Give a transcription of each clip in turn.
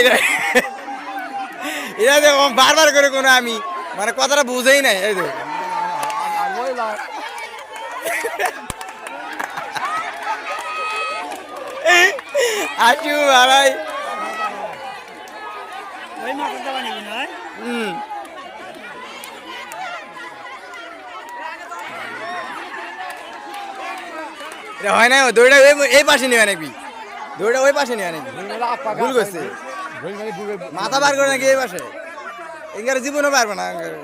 এটা এটা দেখো বারবার করে কোনো আমি মানে কথাটা বুঝেই নাই এই তো আশু ভাই ওই মাথা দেওয়া নিবি নয় হুম হয় না দৌড়টা ওই- এই পাশে নেওয়া নাকি? দৌড়টা ওই পাশে নেওয়া নাকি? ভুল করছে। মাথা বার করে নাকি এই পাশে? এঙ্গারে জীবনও পারবে না এঙ্গারে।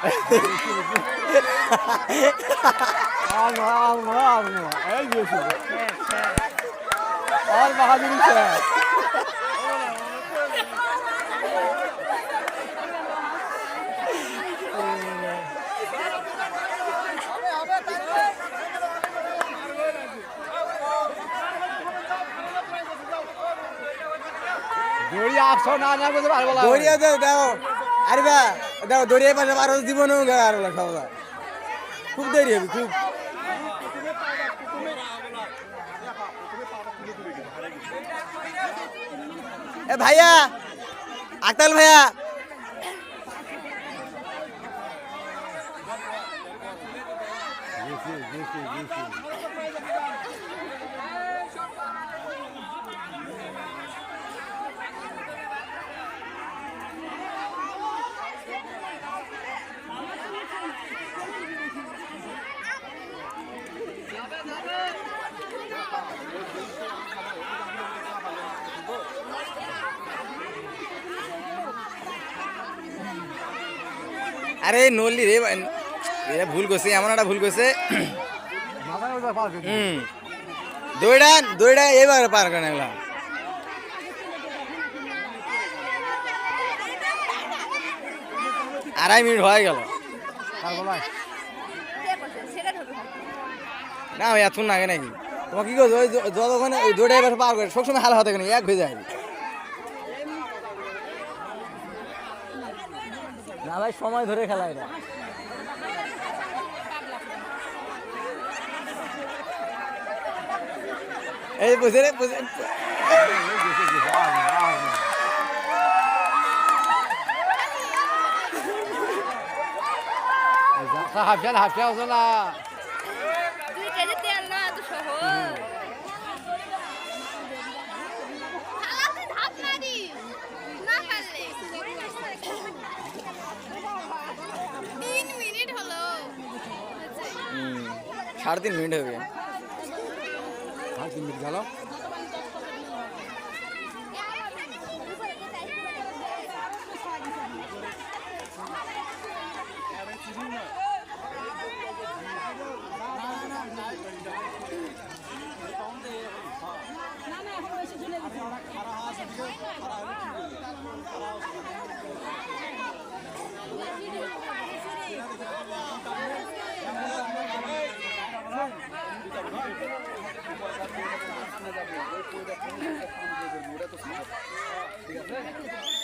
এই দে এই দে এই দে আবার আবার। আর বাহাদুরি স্যার দড়ি আটশো না না করতে পারব না দৌড়িয়া দাও দাও আরে বা দাও দৌড়িয়ে পাশে আরও জীবনও আর সবাই খুব দেরি হবে, খুব। এ ভাইয়া, আক্তাল ভাইয়া। আরে নলি রে বা- এ ভুল করছে, এমন একটা ভুল করছে। হুম। দৌড়া দৌড়া এবার পার করে নিলাম। আড়াই মিনিট হয়ে গেল। না না ওই এতক্ষণ লাগে নাকি? তোমার কি করছ যতক্ষণ দৌড়ে এবার পার করে, সবসময় হাল হতে এক হয়ে যায়। না ভাই সময় ধরে খেলা এটা এই বুঝে রে বুঝে। হাফিয়া হাফিয়া হতো না দুই কেজি তেল না এত সহজ হালাতে ধাপ না দি না পারলে তিন মিনিট হলো হুম, সাড়ে তিন মিনিট হয়ে গেল সাড়ে তিন মিনিট গেল। ঠিক আছে